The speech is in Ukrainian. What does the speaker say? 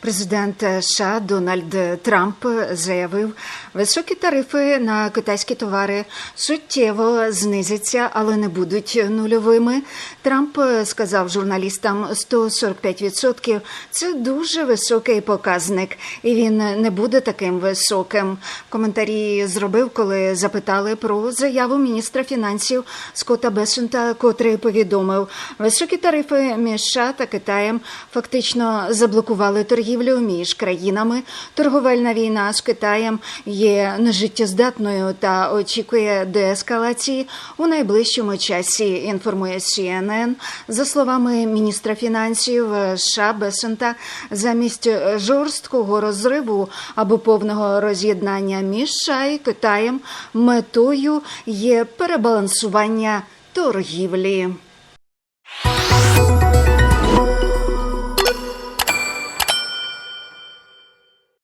Президент США Дональд Трамп заявив, високі тарифи на китайські товари суттєво знизяться, але не будуть нульовими. Трамп сказав журналістам 145% – це дуже високий показник, і він не буде таким високим. Коментарі зробив, коли запитали про заяву міністра фінансів Скотта Бесунта, котрий повідомив, високі тарифи між США та Китаєм фактично заблокували торгівлю між країнами. Торговельна війна з Китаєм є нежиттєздатною та очікує деескалації у найближчому часі. Інформує CNN. За словами міністра фінансів США Бесента, замість жорсткого розриву або повного роз'єднання між США і Китаєм метою є перебалансування торгівлі.